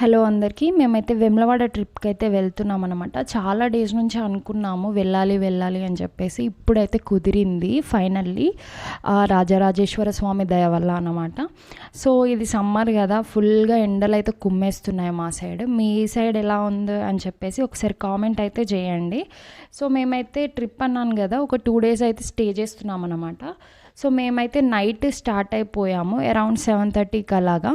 Hello అందరికీ. మేమైతే వెమ్లవాడ ట్రిప్కి అయితే వెళ్తున్నాం అనమాట చాలా డేస్ నుంచి అనుకున్నాము వెళ్ళాలి వెళ్ళాలి అని చెప్పేసి ఇప్పుడైతే కుదిరింది ఫైనల్లీ. రాజరాజేశ్వర స్వామి దయ వల్ల అనమాట సో ఇది సమ్మర్ కదా ఫుల్గా ఎండలు అయితే కుమ్మేస్తున్నాయి మా సైడ్. మీ సైడ్ ఎలా ఉంది అని చెప్పేసి ఒకసారి కామెంట్ అయితే చేయండి. సో మేమైతే ట్రిప్ అన్నాను కదా ఒక టూ డేస్ అయితే స్టే చేస్తున్నాం అనమాట సో మేమైతే నైట్ స్టార్ట్ అయిపోయాము అరౌండ్ సెవెన్ థర్టీకి అలాగా.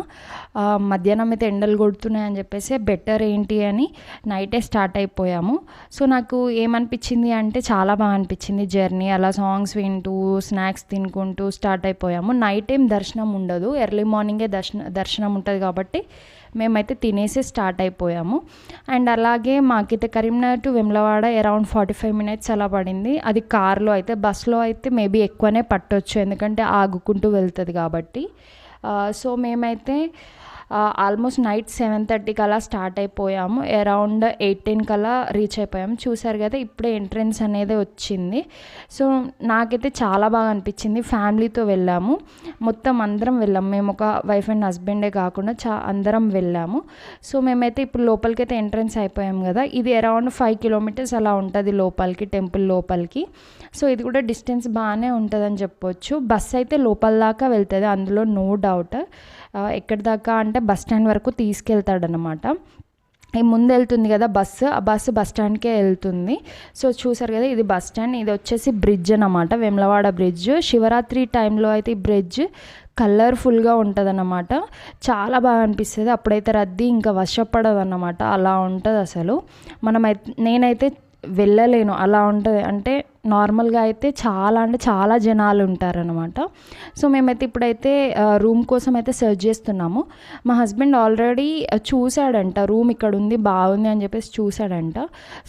మధ్యాహ్నం అయితే ఎండలు కొడుతున్నాయి అని చెప్పేసి బెటర్ ఏంటి అని నైటే స్టార్ట్ అయిపోయాము. సో నాకు ఏమనిపించింది అంటే చాలా బాగా అనిపించింది జర్నీ. అలా సాంగ్స్ వింటూ స్నాక్స్ తినుకుంటూ స్టార్ట్ అయిపోయాము. నైట్ ఏం దర్శనం ఉండదు. ఎర్లీ మార్నింగే దర్శనం దర్శనం ఉంటుంది కాబట్టి మేమైతే తినేసి స్టార్ట్ అయిపోయాము. అండ్ అలాగే మాకైతే Karimnagar to Vemulawada around forty five minutes అలా పడింది. అది కార్లో అయితే బస్లో అయితే మేబీ ఎక్కువనే పట్టొచ్చు. ఎందుకంటే ఆగుకుంటూ వెళ్తుంది కాబట్టి. సో మేమైతే ఆల్మోస్ట్ నైట్ సెవెన్ థర్టీకి అలా స్టార్ట్ అయిపోయాము. అరౌండ్ ఎయిటీన్ కల్లా రీచ్ అయిపోయాము. చూసారు కదా ఇప్పుడే ఎంట్రన్స్ అనేది వచ్చింది. సో నాకైతే చాలా బాగా అనిపించింది ఫ్యామిలీతో వెళ్ళాము. మొత్తం అందరం వెళ్ళాము. మేము ఒక వైఫ్ అండ్ హస్బెండే కాకుండా చా అందరం వెళ్ళాము. సో మేమైతే ఇప్పుడు లోపలికైతే ఎంట్రన్స్ అయిపోయాము కదా. ఇది అరౌండ్ ఫైవ్ కిలోమీటర్స్ అలా ఉంటుంది లోపలికి టెంపుల్ లోపలికి. సో ఇది కూడా డిస్టెన్స్ బాగానే ఉంటుందని చెప్పొచ్చు. బస్ అయితే లోపల దాకా వెళ్తుంది అందులో నో డౌట్ ఎక్కడి దాకా అంటే బస్ స్టాండ్ వరకు తీసుకెళ్తాడనమాట ముందు వెళ్తుంది కదా బస్సు ఆ బస్సు బస్ స్టాండ్కే వెళ్తుంది. సో చూసారు కదా ఇది బస్ స్టాండ్ ఇది వచ్చేసి బ్రిడ్జ్ అనమాట వెమ్లవాడ బ్రిడ్జ్. శివరాత్రి టైంలో అయితే ఈ బ్రిడ్జ్ కలర్ఫుల్గా ఉంటుందన్నమాట. చాలా బాగా అనిపిస్తుంది. అప్పుడైతే రద్దీ ఇంకా వర్షపడదన్నమాట అలా ఉంటుంది అసలు మనమైతే నేనైతే వెళ్ళలేను. అలా ఉంటుంది. అంటే నార్మల్గా అయితే చాలా అంటే చాలా జనాలు ఉంటారనమాట సో మేమైతే ఇప్పుడైతే రూమ్ కోసం అయితే సెర్చ్ చేస్తున్నాము. మా హస్బెండ్ ఆల్రెడీ చూశాడంట రూమ్ ఇక్కడ ఉంది బాగుంది అని చెప్పేసి చూశాడంట.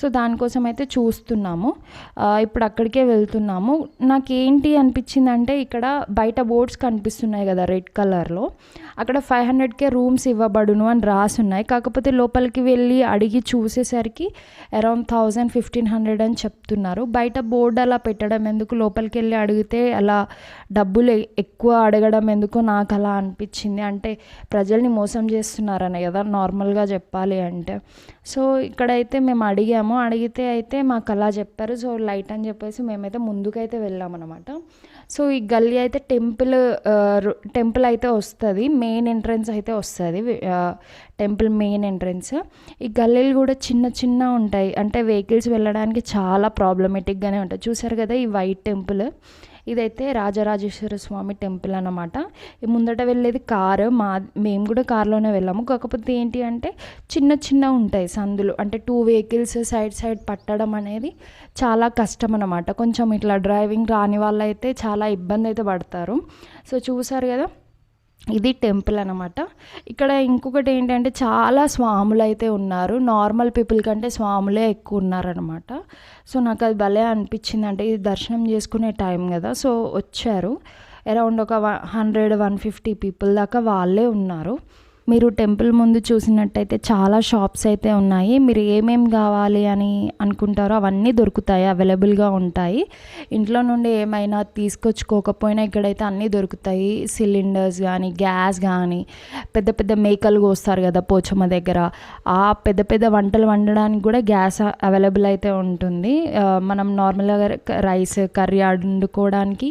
సో దానికోసం అయితే చూస్తున్నాము. ఇప్పుడు అక్కడికే వెళ్తున్నాము. నాకేంటి అనిపించిందంటే ఇక్కడ బయట బోర్డ్స్ కనిపిస్తున్నాయి కదా రెడ్ కలర్లో. అక్కడ ఫైవ్ హండ్రెడ్కే రూమ్స్ ఇవ్వబడును అని రాసి ఉన్నాయి కాకపోతే లోపలికి వెళ్ళి అడిగి చూసేసరికి అరౌండ్ థౌజండ్ ఫిఫ్టీన్ హండ్రెడ్ అని చెప్తున్నారు. బయట బోర్డ్ అలా పెట్టడం ఎందుకు? లోపలికి వెళ్ళి అడిగితే అలా డబ్బులు ఎక్కువ అడగడం ఎందుకు నాకు అలా అనిపించింది? అంటే ప్రజల్ని మోసం చేస్తున్నారని కదా నార్మల్గా చెప్పాలి అంటే. సో ఇక్కడైతే మేము అడిగాము. అడిగితే అయితే మాకు అలా చెప్పారు. సో లైట్ అని చెప్పేసి మేమైతే ముందుకైతే వెళ్ళామన్నమాట. సో ఈ గల్లీ అయితే టెంపుల్ టెంపుల్ అయితే వస్తుంది. మెయిన్ ఎంట్రన్స్ అయితే వస్తుంది. Temple main entrance. ఈ గల్లీలు కూడా చిన్న చిన్న ఉంటాయి. అంటే వెహికల్స్ వెళ్ళడానికి చాలా ప్రాబ్లమేటిక్గానే ఉంటాయి. చూసారు కదా ఈ వైట్ టెంపుల్? ఇదైతే రాజరాజేశ్వర స్వామి టెంపుల్ అన్నమాట. ముందట వెళ్ళేది కారు మా మేము కూడా కారులోనే వెళ్ళాము. కాకపోతే ఏంటి అంటే చిన్న చిన్న ఉంటాయి సందులు. అంటే టూ వెహికల్స్ సైడ్ సైడ్ పట్టడం అనేది చాలా కష్టం అనమాట కొంచెం ఇట్లా డ్రైవింగ్ రాని వాళ్ళైతే చాలా ఇబ్బంది అయితే పడతారు. సో చూసారు కదా ఇది టెంపుల్ అనమాట ఇక్కడ ఇంకొకటి ఏంటంటే చాలా స్వాములు అయితే ఉన్నారు. నార్మల్ పీపుల్ కంటే స్వాములే ఎక్కువ ఉన్నారనమాట సో నాకు అది భలే అనిపించింది అంటే ఇది దర్శనం చేసుకునే టైం కదా. సో వచ్చారు. అరౌండ్ ఒక హండ్రెడ్ వన్ ఫిఫ్టీ పీపుల్ దాకా వాళ్ళే ఉన్నారు. మీరు టెంపుల్ ముందు చూసినట్టయితే చాలా షాప్స్ అయితే ఉన్నాయి. మీరు ఏమేం కావాలి అని అనుకుంటారో అవన్నీ దొరుకుతాయి అవైలబుల్గా ఉంటాయి. ఇంట్లో నుండి ఏమైనా తీసుకొచ్చుకోకపోయినా ఇక్కడైతే అన్నీ దొరుకుతాయి. సిలిండర్స్ కానీ గ్యాస్ కానీ పెద్ద పెద్ద మేకలు కోస్తారు కదా పోచమ్మ దగ్గర. ఆ పెద్ద పెద్ద వంటలు వండడానికి కూడా గ్యాస్ అవైలబుల్ అయితే ఉంటుంది. మనం నార్మల్గా రైస్ కర్రీ వండుకోవడానికి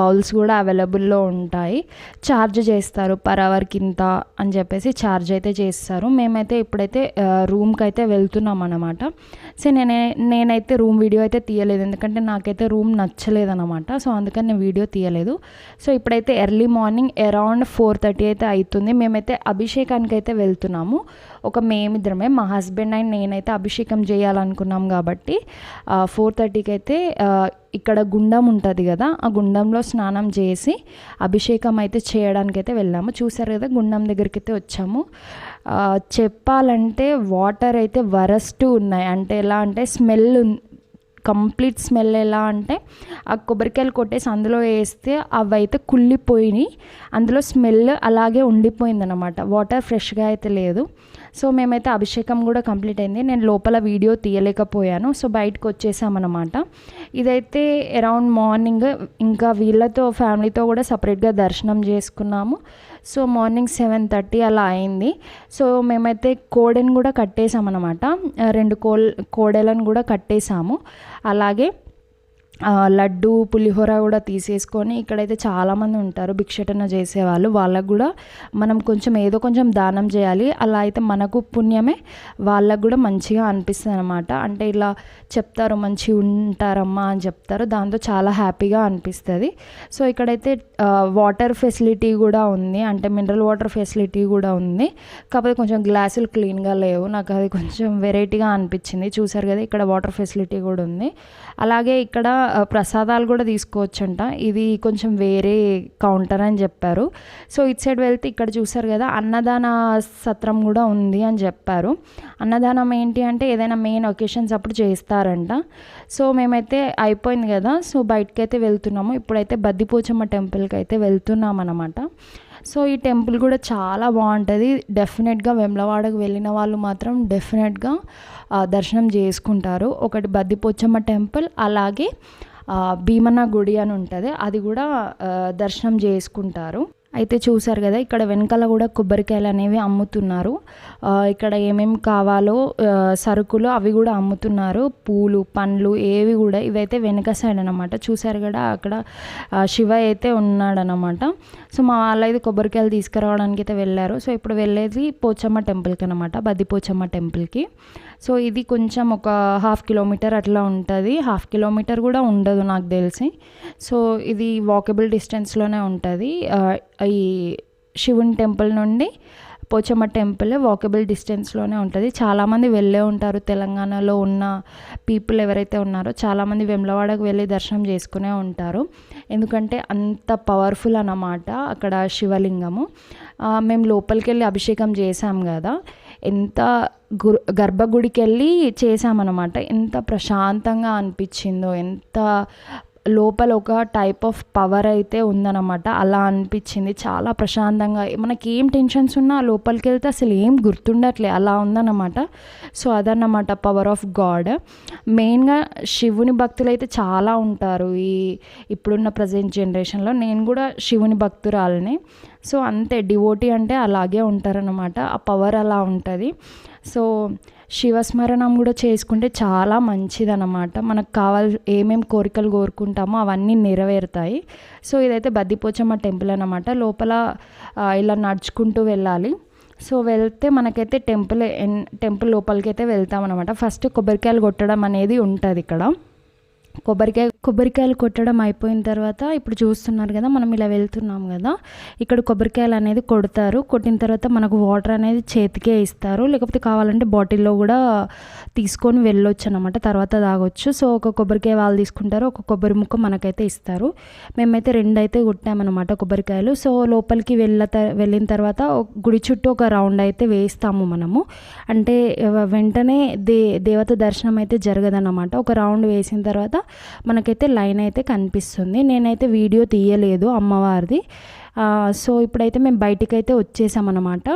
బౌల్స్ కూడా అవైలబుల్లో ఉంటాయి. ఛార్జ్ చేస్తారు పర్ అవర్కి ఇంత అని చెప్పి. చెప్పేసి ఛార్జ్ అయితే చేస్తారు. మేమైతే ఇప్పుడైతే రూమ్కి అయితే వెళ్తున్నాం అనమాట సో నేనే నేనైతే రూమ్ వీడియో అయితే తీయలేదు. ఎందుకంటే నాకైతే రూమ్ నచ్చలేదు అనమాట సో అందుకని నేను వీడియో తీయలేదు. సో ఇప్పుడైతే early morning around four thirty అయితే అవుతుంది మేమైతే అభిషేకానికి అయితే వెళ్తున్నాము. ఒక మేమిద్దరమే మా హస్బెండ్ అండ్ నేనైతే అభిషేకం చేయాలనుకున్నాం కాబట్టి ఫోర్ థర్టీకి అయితే ఇక్కడ గుండం ఉంటుంది కదా ఆ గుండంలో స్నానం చేసి అభిషేకం అయితే చేయడానికి అయితే వెళ్ళాము. చూసారు కదా గుండం దగ్గరికి అయితే వచ్చాము చెప్పాలంటే వాటర్ అయితే వరస్ట్ ఉన్నాయి. అంటే ఎలా అంటే స్మెల్ కంప్లీట్ స్మెల్ ఎలా అంటే ఆ కొబ్బరికాయలు కొట్టేసి అందులో వేస్తే అవి అయితే కుళ్ళిపోయినాయి. అందులో స్మెల్ అలాగే ఉండిపోయిందనమాట వాటర్ ఫ్రెష్గా అయితే లేదు. సో మేమైతే అభిషేకం కూడా కంప్లీట్ అయింది. నేను లోపల వీడియో తీయలేకపోయాను. సో బయటకు వచ్చేసామన్నమాట. ఇదైతే అరౌండ్ మార్నింగ్ ఇంకా వీళ్ళతో ఫ్యామిలీతో కూడా సపరేట్గా దర్శనం చేసుకున్నాము. సో మార్నింగ్ సెవెన్ థర్టీ అలా అయింది. సో మేమైతే కోడెని కూడా కట్టేసామన్నమాట రెండు కోల్ కోడెలను కూడా కట్టేసాము అలాగే లడ్డు పులిహోర కూడా తీసేసుకొని ఇక్కడైతే చాలామంది ఉంటారు భిక్షటన చేసేవాళ్ళు. వాళ్ళకు కూడా మనం కొంచెం ఏదో కొంచెం దానం చేయాలి. అలా అయితే మనకు పుణ్యమే వాళ్ళకు కూడా మంచిగా అనిపిస్తుంది అనమాట అంటే ఇలా చెప్తారు మంచిగా ఉంటారమ్మా అని చెప్తారు. దాంతో చాలా హ్యాపీగా అనిపిస్తుంది. సో ఇక్కడైతే వాటర్ ఫెసిలిటీ కూడా ఉంది. అంటే మినరల్ వాటర్ ఫెసిలిటీ కూడా ఉంది. కాకపోతే కొంచెం గ్లాసులు క్లీన్గా లేవు. నాకు అది కొంచెం వెరైటీగా అనిపించింది. చూసారు కదా ఇక్కడ వాటర్ ఫెసిలిటీ కూడా ఉంది. అలాగే ఇక్కడ ప్రసాదాలు కూడా తీసుకోవచ్చంట. ఇది కొంచెం వేరే కౌంటర్ అని చెప్పారు. సో ఇటు సైడ్ వెళ్తే ఇక్కడ చూసారు కదా అన్నదాన సత్రం కూడా ఉంది అని చెప్పారు. అన్నదానం ఏంటి అంటే ఏదైనా మెయిన్ ఒకేషన్స్ అప్పుడు చేస్తారంట. సో మేమైతే అయిపోయింది కదా సో బయటకైతే వెళ్తున్నాము. ఇప్పుడైతే బద్దిపోచమ్మ టెంపుల్కి అయితే వెళ్తున్నాం అనమాట సో ఈ టెంపుల్ కూడా చాలా బాగుంటుంది. డెఫినెట్గా వెమ్లవాడకు వెళ్ళిన వాళ్ళు మాత్రం డెఫినెట్గా దర్శనం చేసుకుంటారు. ఒకటి బద్దిపోచమ్మ టెంపుల్ అలాగే భీమన భీమన్న గుడి అని ఉంటుంది. అది కూడా దర్శనం చేసుకుంటారు. అయితే చూసారు కదా ఇక్కడ వెనకాల కూడా కొబ్బరికాయలు అనేవి అమ్ముతున్నారు. ఇక్కడ ఏమేమి కావాలో సరుకులు అవి కూడా అమ్ముతున్నారు. పూలు పండ్లు ఏవి కూడా ఇవైతే వెనక సైడ్ అనమాట చూసారు కదా అక్కడ శివ అయితే ఉన్నాడనమాట సో మా వాళ్ళైతే కొబ్బరికాయలు తీసుకురావడానికి అయితే వెళ్ళారు. సో ఇప్పుడు వెళ్ళేది పోచమ్మ టెంపుల్కి అనమాట బద్ది పోచమ్మ టెంపుల్కి సో ఇది కొంచెం ఒక హాఫ్ కిలోమీటర్ అట్లా ఉంటుంది. హాఫ్ కిలోమీటర్ కూడా ఉండదు నాకు తెలిసి. సో ఇది వాకబుల్ డిస్టెన్స్లోనే ఉంటుంది. ఈ శివుని టెంపుల్ నుండి పోచమ్మ టెంపుల్ వాకబుల్ డిస్టెన్స్లోనే ఉంటుంది. చాలామంది వెళ్ళే ఉంటారు తెలంగాణలో ఉన్న పీపుల్ ఎవరైతే ఉన్నారో చాలామంది వెమ్లవాడకు వెళ్ళి దర్శనం చేసుకునే ఉంటారు. ఎందుకంటే అంత పవర్ఫుల్ అన్నమాట అక్కడ శివలింగము. మేము లోపలికి వెళ్ళి అభిషేకం చేసాం కదా. ఎంత గురు గర్భగుడికి వెళ్ళి చేసామన్నమాట ఎంత ప్రశాంతంగా అనిపించిందో ఎంత లోపల ఒక టైప్ ఆఫ్ పవర్ అయితే ఉందన్నమాట. అలా అనిపించింది. చాలా ప్రశాంతంగా. మనకి ఏం టెన్షన్స్ ఉన్నా లోపలికి వెళ్తే అసలు ఏం గుర్తుండట్లే. అలా ఉందన్నమాట. సో అదన్నమాట పవర్ ఆఫ్ గాడ్ మెయిన్గా శివుని భక్తులు అయితే చాలా ఉంటారు ఈ ఇప్పుడున్న ప్రజెంట్ జనరేషన్లో నేను కూడా శివుని భక్తురాలని. సో అంతే. డివోటీ అంటే అలాగే ఉంటారనమాట ఆ పవర్ అలా ఉంటుంది. సో శివస్మరణం కూడా చేసుకుంటే చాలా మంచిదన్నమాట. మనకు కావాల్ ఏమేం కోరికలు కోరుకుంటామో అవన్నీ నెరవేరుతాయి. సో ఇదైతే బద్దిపోచమ్మ టెంపుల్ అనమాట లోపల ఇలా నడుచుకుంటూ వెళ్ళాలి. సో వెళ్తే మనకైతే టెంపుల్ ఎన్ టెంపుల్ లోపలికి అయితే వెళ్తామన్నమాట. ఫస్ట్ కొబ్బరికాయలు కొట్టడం అనేది ఉంటుంది ఇక్కడ. కొబ్బరికాయ కొబ్బరికాయలు కొట్టడం అయిపోయిన తర్వాత ఇప్పుడు చూస్తున్నారు కదా మనం ఇలా వెళ్తున్నాం కదా ఇక్కడ కొబ్బరికాయలు అనేది కొడతారు. కొట్టిన తర్వాత మనకు వాటర్ అనేది చేతికే ఇస్తారు. లేకపోతే కావాలంటే బాటిల్లో కూడా తీసుకొని వెళ్ళొచ్చు అనమాట తర్వాత తాగొచ్చు. సో ఒక కొబ్బరికాయ వాళ్ళు తీసుకుంటారు ఒక కొబ్బరి ముక్క మనకైతే ఇస్తారు. మేమైతే రెండు అయితే కొట్టామన్నమాట కొబ్బరికాయలు. సో లోపలికి వెళ్ళ వెళ్ళిన తర్వాత గుడి చుట్టూ ఒక రౌండ్ అయితే వేస్తాము మనము. అంటే వెంటనే దే దేవత దర్శనం అయితే జరగదన్నమాట. ఒక రౌండ్ వేసిన తర్వాత మనకైతే లైన్ అయితే కనిపిస్తుంది. నేనైతే వీడియో తీయలేదు అమ్మవారిది. సో ఇప్పుడైతే మేము బయటికి అయితే వచ్చేసామన్నమాట.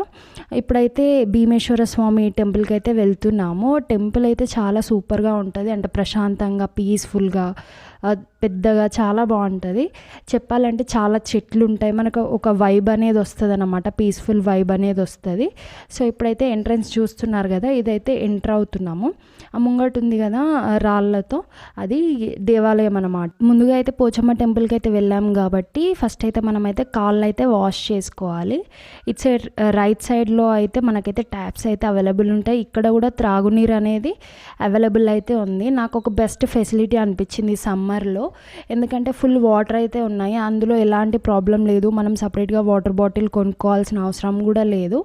ఇప్పుడైతే భీమేశ్వర స్వామి టెంపుల్కి అయితే వెళ్తున్నాము. టెంపుల్ అయితే చాలా సూపర్గా ఉంటుంది. అంటే ప్రశాంతంగా పీస్ఫుల్గా పెద్దగా చాలా బాగుంటుంది. చెప్పాలంటే చాలా చెట్లు ఉంటాయి మనకు ఒక వైబ్ అనేది వస్తుంది అనమాట పీస్ఫుల్ వైబ్ అనేది వస్తుంది. సో ఇప్పుడైతే ఎంట్రన్స్ చూస్తున్నారు కదా ఇదైతే ఎంటర్ అవుతున్నాము. ఆ ముంగట ఉంది కదా రాళ్ళతో. అది దేవాలయం అన్నమాట. ముందుగా అయితే పోచమ్మ టెంపుల్కి అయితే వెళ్ళాం కాబట్టి ఫస్ట్ అయితే మనమైతే కాళ్ళు అయితే వాష్ చేసుకోవాలి. ఇట్ సైడ్ రైట్ సైడ్లో అయితే మనకైతే ట్యాప్స్ అయితే అవైలబుల్ ఉంటాయి. ఇక్కడ కూడా త్రాగునీరు అనేది అవైలబుల్ అయితే ఉంది. నాకు ఒక బెస్ట్ ఫెసిలిటీ అనిపించింది సమ్మర్లో. ఎందుకంటే ఫుల్ వాటర్ అయితే ఉన్నాయి. అందులో ఎలాంటి ప్రాబ్లం లేదు. మనం సపరేట్గా వాటర్ బాటిల్ కొనుక్కోవాల్సిన అవసరం కూడా లేదు.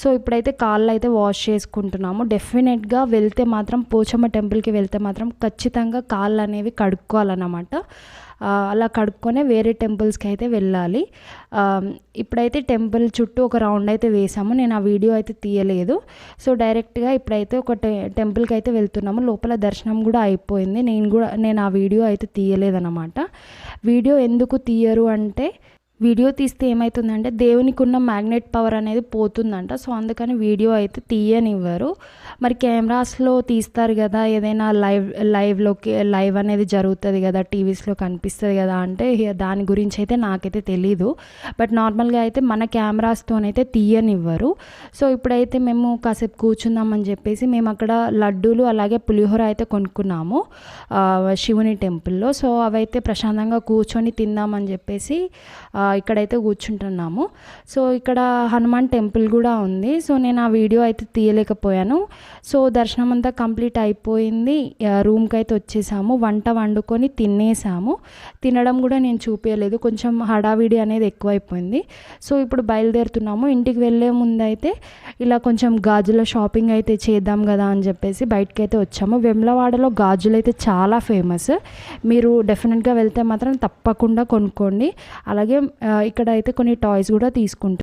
సో ఇప్పుడైతే కాళ్ళు అయితే వాష్ చేసుకుంటున్నాము. డెఫినెట్గా వెళ్తే మాత్రం పోచమ్మ టెంపుల్కి వెళ్తే మాత్రం ఖచ్చితంగా కాళ్ళు అనేవి కడుక్కోవాలన్నమాట. అలా కడుక్కొనే వేరే టెంపుల్స్కి అయితే వెళ్ళాలి ఇప్పుడైతే టెంపుల్ చుట్టూ ఒక రౌండ్ అయితే వేసాము. నేను ఆ వీడియో అయితే తీయలేదు. సో డైరెక్ట్గా ఇప్పుడైతే ఒక టె టెంపుల్కి అయితే వెళ్తున్నాము. లోపల దర్శనం కూడా అయిపోయింది. నేను కూడా నేను ఆ వీడియో అయితే తీయలేదన్నమాట. వీడియో ఎందుకు తీయరు అంటే వీడియో తీస్తే ఏమవుతుందంటే దేవునికి ఉన్న మ్యాగ్నెట్ పవర్ అనేది పోతుందంట. సో అందుకని వీడియో అయితే తీయనివ్వరు. మరి కెమెరాస్లో తీస్తారు కదా ఏదైనా లైవ్ లైవ్లోకి లైవ్ అనేది జరుగుతుంది కదా టీవీస్లో కనిపిస్తుంది కదా అంటే దాని గురించి అయితే నాకైతే తెలీదు. బట్ నార్మల్గా అయితే మన కెమెరాస్తోనైతే తీయనివ్వరు. సో ఇప్పుడైతే మేము కాసేపు కూర్చుందామని చెప్పేసి మేము అక్కడ లడ్డూలు అలాగే పులిహోర అయితే కొనుక్కున్నాము శివుని టెంపుల్లో. సో అవైతే ప్రశాంతంగా కూర్చొని తిందామని చెప్పేసి ఇక్కడైతే కూర్చుంటున్నాము. సో ఇక్కడ హనుమాన్ టెంపుల్ కూడా ఉంది. సో నేను ఆ వీడియో అయితే తీయలేకపోయాను. సో దర్శనం అంతా కంప్లీట్ అయిపోయింది. రూమ్కి అయితే వచ్చేసాము. వంట వండుకొని తినేసాము. తినడం కూడా నేను చూపించలేదు కొంచెం హడావిడి అనేది ఎక్కువైపోయింది. సో ఇప్పుడు బయలుదేరుతున్నాము. ఇంటికి వెళ్ళే ముందు అయితే ఇలా కొంచెం గాజుల షాపింగ్ అయితే చేద్దాం కదా అని చెప్పేసి బయటకి అయితే వచ్చాము. వెమ్లవాడలో గాజులు అయితే చాలా ఫేమస్. మీరు డెఫినెట్గా వెళ్తే మాత్రం తప్పకుండా కొనుక్కోండి. అలాగే ఇక్కడ అయితే కొన్ని టాయ్స్ కూడా తీసుకుంటారు